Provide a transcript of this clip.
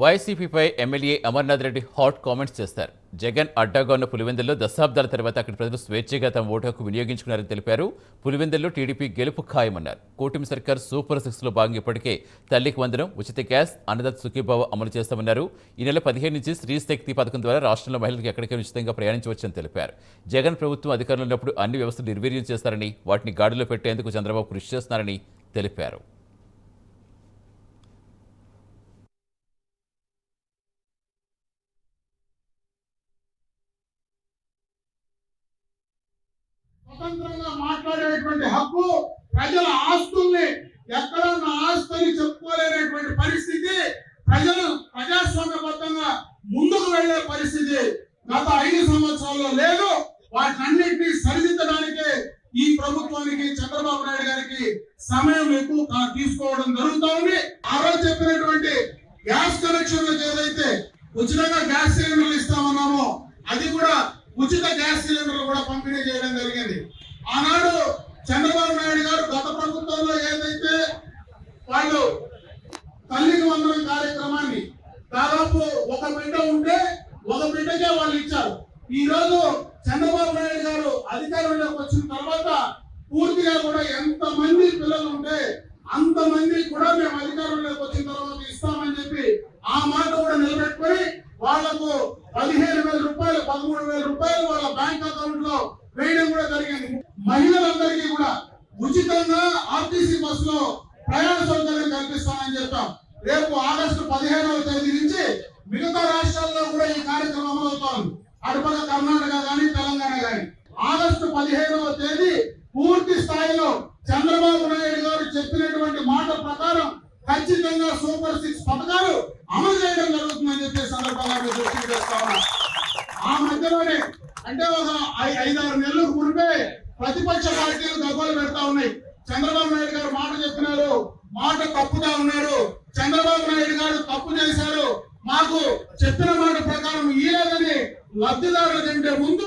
వైసీపీపై MLA Amarnath Reddy hot comments చేస్తారు. జగన్ అడ్డాగా ఉన్న పులివెందుల్లో దశాబ్దాల తర్వాత అక్కడి ప్రజలు స్వేచ్ఛగా తమ ఓటు హక్కు వినియోగించుకున్నారని తెలిపారు. పులివెందుల్లో టీడీపీ గెలుపు ఖాయమన్నారు. కూటమి సర్కార్ సూపర్ సిక్స్లో భాగంగా ఇప్పటికే తల్లికి వందనం ఉచిత గ్యాస్ అన్నదాత సుఖీభావ అమలు చేస్తామన్నారు. ఈ నెల పదిహేను నుంచి స్త్రీ శక్తి పథకం ద్వారా రాష్ట్రంలో మహిళలకు ఎక్కడికైనా ఉచితంగా ప్రయాణించవచ్చని తెలిపారు. జగన్ ప్రభుత్వం అధికారంలో ఉన్నప్పుడు అన్ని వ్యవస్థలు నిర్వీర్యం చేస్తారని వాటిని గాడిలో పెట్టేందుకు చంద్రబాబు కృషి చేస్తున్నారని తెలిపారు. స్వతంత్రంగా మాట్లాడేటువంటి హక్కు ప్రజల ఆస్తుల్ని ఎక్కడ నా ఆస్తుని చెప్పుకోలేనటువంటి పరిస్థితి ప్రజలు ప్రజాస్వామ్యబద్ధంగా ముందుకు వెళ్ళే పరిస్థితి గత ఐదు సంవత్సరాల్లో లేదు. వాటన్నింటినీ సరిదిద్దడానికి ఈ ప్రభుత్వానికి చంద్రబాబు నాయుడు గారికి సమయం ఎక్కువ తీసుకోవడం జరుగుతూ ఉంది. ఆ రోజు చెప్పినటువంటి గ్యాస్ కనెక్షన్లకు ఏదైతే ఉచితంగా గ్యాస్ సిలిండర్లు ఇస్తామన్నామో అది కూడా ఉచిత గ్యాస్ సిలిండర్లు కూడా పంపిణీ చేయడం జరిగింది ఆనాడు చంద్రబాబు నాయుడు గారు గత ప్రభుత్వంలో ఏదైతే వాళ్ళు తల్లికి వందనం కార్యక్రమాన్ని దాదాపు ఒక బిడ్డ ఉంటే ఒక బిడ్డకే వాళ్ళు ఇచ్చారు ఈ రోజు చంద్రబాబు నాయుడు గారు అధికారంలోకి వచ్చిన తర్వాత పూర్తిగా కూడా ఎంత మంది పిల్లలు ఉంటే అంత మంది కూడా మేము అధికారంలోకి వచ్చిన తర్వాత ఇస్తామని చెప్పి ఆ మాట కూడా నిలబెట్టుకొని వాళ్ళకు పదిహేను వేల రూపాయలు పదమూడు వేల రూపాయలు వాళ్ళ బ్యాంక్ అకౌంట్లో వేయడం కూడా జరిగింది. మహిళలందరికీ కూడా ఉచితంగా ఆర్టీసీ బస్సులో ప్రయాణ సౌకర్యం కల్పిస్తామని చెప్పాం. రేపు ఆగస్టు పదిహేనవ తేదీ అటుపక్క కర్ణాటక కానీ తెలంగాణ కానీ ఆగస్టు పదిహేనవ తేదీ పూర్తి స్థాయిలో చంద్రబాబు నాయుడు గారు చెప్పినటువంటి మాట ప్రకారం ఖచ్చితంగా సూపర్ సిక్స్ పథకాలు అమలు చేయడం జరుగుతుందని చెప్పి సందర్భంగా మీరు దృష్టికి ఆ మధ్యలోనే అంటే ఒక ఐదారు నెలలకు మునిపే ప్రతిపక్ష పార్టీలు దెబ్బలు పెడతా ఉన్నాయి. చంద్రబాబు నాయుడు గారు మాట చెప్తున్నారు మాట తప్పుగా ఉన్నారు. చంద్రబాబు నాయుడు గారు తప్పు చేశారు. మాకు చెప్పిన మాట ప్రకారం ఈ లేదని లబ్ధిదారులు కంటే ముందు